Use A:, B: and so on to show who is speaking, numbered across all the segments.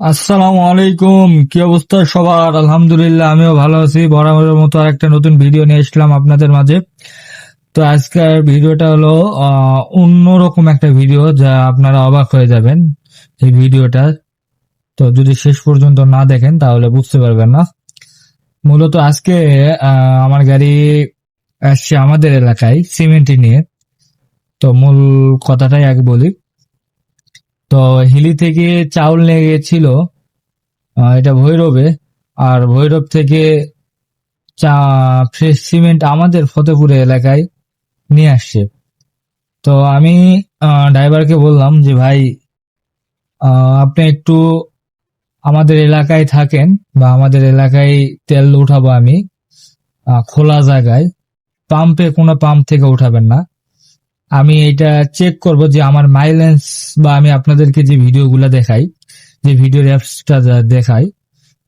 A: আসসালামু আলাইকুম। কি অবস্থা সবার? আলহামদুলিল্লাহ, আমিও ভালো আছি। বরাবরের মতো আরেকটা নতুন ভিডিও নিয়ে আসলাম আপনাদের মাঝে। তো আজকের ভিডিওটা হলো অন্যরকম একটা ভিডিও যা আপনারা অবাক হয়ে যাবেন এই ভিডিওটা। তো যদি শেষ পর্যন্ত না দেখেন, তাহলে বুঝতে পারবেন না। মূলত আজকে আমার গাড়ি আসছে আমাদের এলাকায়, সিমেন্টি নিয়ে। তো মূল কথাটাই আগে বলি। তো হিলি থেকে চাউল নিয়ে গেছিল এটা ভৈরবে। আর ভৈরব থেকে চা, ফ্রেশ সিমেন্ট আমাদের ফতেপুরে এলাকায় নিয়ে আসছে। তো আমি ড্রাইভারকে বললাম যে, ভাই আপনি একটু আমাদের এলাকায় থাকেন বা আমাদের এলাকায় তেল উঠাবো আমি খোলা জায়গায়। পাম্পে কোনো পাম্প থেকে উঠাবেন না। আমি এটা চেক করব যে আমার মাইলেন্স বা আমি আপনাদেরকে যে ভিডিওগুলো দেখাই, যে ভিডিও অ্যাপসটা দেখাই,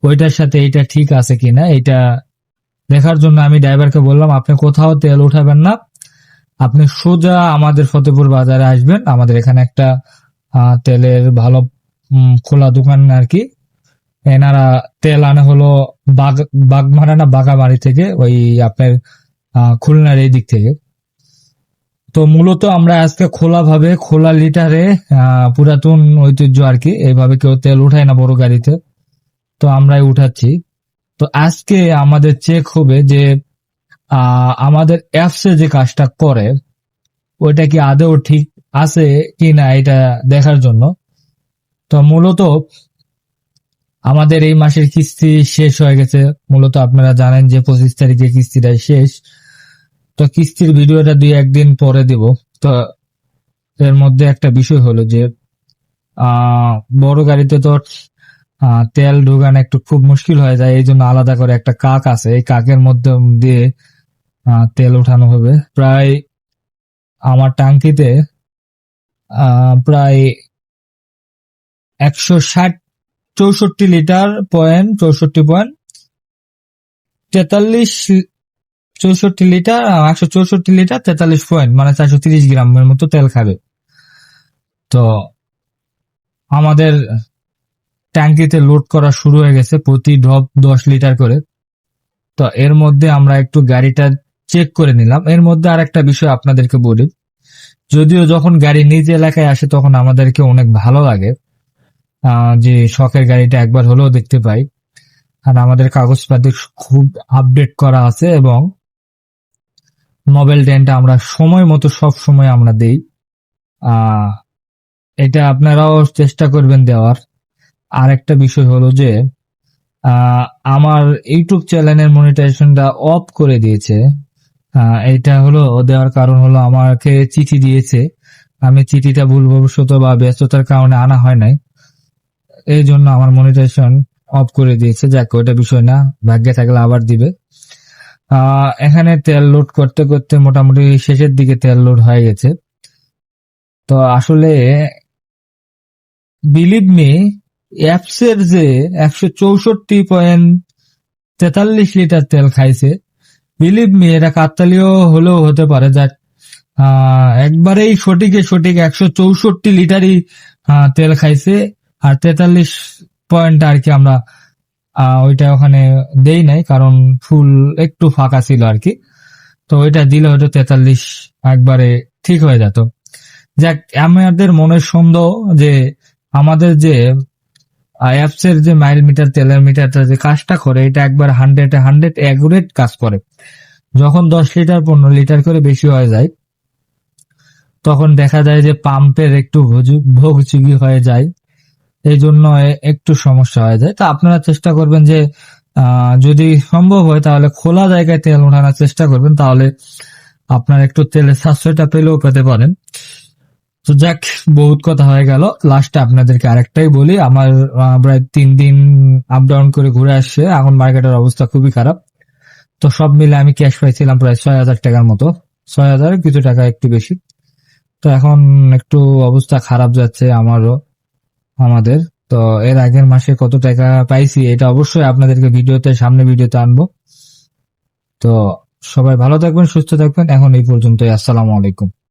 A: ওইটার সাথে এটা ঠিক আছে কিনা, এটা দেখার জন্য আমি ড্রাইভারকে বললাম, আপনি কোথাও তেল উঠাবেন না, আপনি সোজা আমাদের ফতেপুর বাজারে আসবেন, আমাদের এখানে একটা তেলের ভালো খোলা দোকান আর কি এনারা তেল আনে হলো বাগ, বাগমারা না বাগাবাড়ি থেকে, ওই আপনার খুলনার এই দিক থেকে। তো মূলত আমরা আজকে খোলা ভাবে খোলা লিটারে পুরাতন ঐতিহ্য আর কি এইভাবে কেউ তেল উঠায় না বড় গাড়িতে। তো আমরাই উঠাচ্ছি। তো আজকে আমাদের চেক হবে যে আমাদের অ্যাপসে যে কাজটা করে, ওইটা কি আদৌ ঠিক আছে কি না এটা দেখার জন্য। তো মূলত আমাদের এই মাসের কিস্তি শেষ হয়ে গেছে। মূলত আপনারা জানেন যে পঁচিশ তারিখে কিস্তিটা শেষ। তো কিস্তির ভিডিওটা দুই একদিন পরে দিব। তো এর মধ্যে একটা বিষয় হলো যে বড় গাড়িতে তো তেল ঢোকানো একটু খুব মুশকিল হয়ে যায় এই জন্য আলাদা করে একটা কাক আছে, এই কাকের মধ্যে দিয়ে তেল উঠানো হবে। প্রায় আমার টাঙ্কিতে প্রায় একশো ষাট চৌষট্টি লিটার পয়েন্ট, চৌষট্টি পয়েন্ট তেতাল্লিশ চৌষট্টি লিটার একশো চৌষট্টি লিটার তেতাল্লিশ পয়েন্ট মানে চারশো তিরিশ গ্রামের মতো তেল খাবে। তো আমাদের ট্যাঙ্কিতে লোড করা শুরু হয়ে গেছে প্রতি ড্রপ দশ লিটার করে। তো এর মধ্যে আমরা একটু গাড়িটা চেক করে নিলাম। এর মধ্যে আর একটা বিষয় আপনাদেরকে বলি। যদিও যখন গাড়ি নিজ এলাকায় আসে তখন আমাদেরকে অনেক ভালো লাগে যে শখের গাড়িটা একবার হলেও দেখতে পাই। আর আমাদের কাগজপাতি খুব আপডেট করা আছে এবং মোবাইল ডেনটা আমরা সময় মতো সব সময় আমরা দেই। এটা আপনারাও চেষ্টা করবেন দেওয়ার। আর একটা বিষয় হলো যে আমার ইউটিউব চ্যানেলের মনিটাইজেশনটা অফ করে দিয়েছে। এটা হলো, দেওয়ার কারণ হলো আমাকে চিঠি দিয়েছে। আমি চিঠিটা ভুলবশত বা ব্যস্ততার কারণে আনা হয় নাই। এই জন্য আমার মনিটাইজেশন অফ করে দিয়েছে। যাক, ওইটা বিষয় না। ভাগ্যে থাকলে আবার দিবে। এখানে তেল লোড করতে করতে মোটামুটি শেষের দিকে তেল লোড হয়ে গেছে। তো আসলে বিলিভ মি অ্যাপসের যে একশো চৌষট্টি পয়েন্ট তেতাল্লিশ লিটার তেল খাইছে বিলিভ মি এটা কাকতালীয় হলেও হতে পারে আহ, একবারেই সঠিকে সঠিক একশো চৌষট্টি লিটারই তেল খাইছে আর তেতাল্লিশ পয়েন্ট আর কি আমরা ওইটা ওখানে দেই নাই, কারণ ফুল একটু ফাঁকা ছিল আর কি। তো ওইটা দিলে হয়তো তেতাল্লিশ একবারে ঠিক হয়ে যেত। যাক, আমাদের মনের সন্দেহ যে আমাদের যে অ্যাপসের যে মাইল মিটার তেলের মিটারটা যে কাজটা করে, এটা একবার হান্ড্রেড হান্ড্রেড অ্যাকুরেট কাজ করে। যখন দশ লিটার পনেরো লিটার করে বেশি হয়ে যায়, তখন দেখা যায় যে পাম্পের একটু ভোগ- ভোগচুগি হয়ে যায়। এই জন্য একটু সমস্যা হয়ে যায়। তা আপনারা চেষ্টা করবেন যে যদি সম্ভব হয় তাহলে খোলা জায়গায় তেল ওঠানোর চেষ্টা করবেন, তাহলে আপনার একটু তেলের সাশ্রয়টা পেলেও পেতে পারেন। তো যাক, বহুত কথা হয়ে গেল। লাস্টে আপনাদেরকে আরেকটাই বলি, আমার প্রায় তিন দিন আপ ডাউন করে ঘুরে আসছে। এখন মার্কেটের অবস্থা খুবই খারাপ। তো সব মিলে আমি ক্যাশ পাইছিলাম প্রায় ছয় হাজার টাকার মতো। ছয় হাজার কিছু টাকা একটু বেশি। তো এখন একটু অবস্থা খারাপ যাচ্ছে আমারও। আমাদের। তো এর আগের মাসে কত টাকা পাইছি এটা অবশ্যই আপনাদেরকে ভিডিওতে, সামনে ভিডিওতে আনব। তো সবাই ভালো থাকবেন, সুস্থ থাকবেন। এখন এই পর্যন্তই। আসসালামু আলাইকুম।